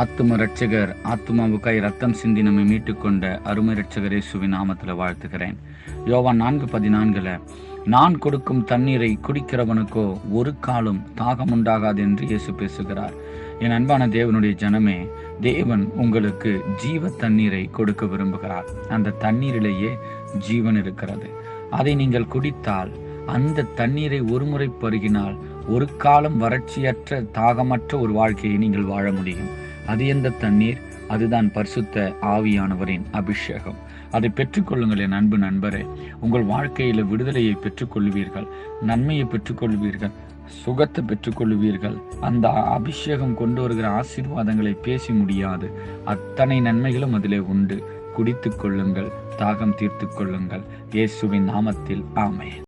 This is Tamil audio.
ஆத்தும ரட்சகர் ஆத்துமாவுக்காய் ரத்தம் சிந்தி நம்மை மீட்டுக்கொண்ட அருமை ரட்சகரே சுவி நாமத்தில் வாழ்த்துகிறேன். யோவான் நான்கு பதினான்குல நான் கொடுக்கும் தண்ணீரை குடிக்கிறவனுக்கோ ஒரு காலம் தாகம் உண்டாகாது என்று இயேசு பேசுகிறார். என் அன்பான தேவனுடைய ஜனமே தேவன் உங்களுக்கு ஜீவ தண்ணீரை கொடுக்க விரும்புகிறார். அந்த தண்ணீரிலேயே ஜீவன் இருக்கிறது. அதை நீங்கள் குடித்தால் அந்த தண்ணீரை ஒருமுறை பருகினால் ஒரு காலம் வறட்சியற்ற தாகமற்ற ஒரு வாழ்க்கையை நீங்கள் வாழ முடியும். அது எந்த தண்ணீர்? அதுதான் பரிசுத்த ஆவியானவரின் அபிஷேகம். அதை பெற்றுக்கொள்ளுங்கள் என் அன்பு நண்பரே. உங்கள் வாழ்க்கையில விடுதலையை பெற்றுக்கொள்வீர்கள் நன்மையை பெற்றுக்கொள்வீர்கள் சுகத்தை பெற்றுக்கொள்வீர்கள். அந்த அபிஷேகம் கொண்டு வருகிற ஆசீர்வாதங்களை பேசி முடியாது. அத்தனை நன்மைகளும் அதிலே உண்டு. குடித்துக் கொள்ளுங்கள் தாகம் தீர்த்து கொள்ளுங்கள். இயேசுவின் நாமத்தில் ஆமே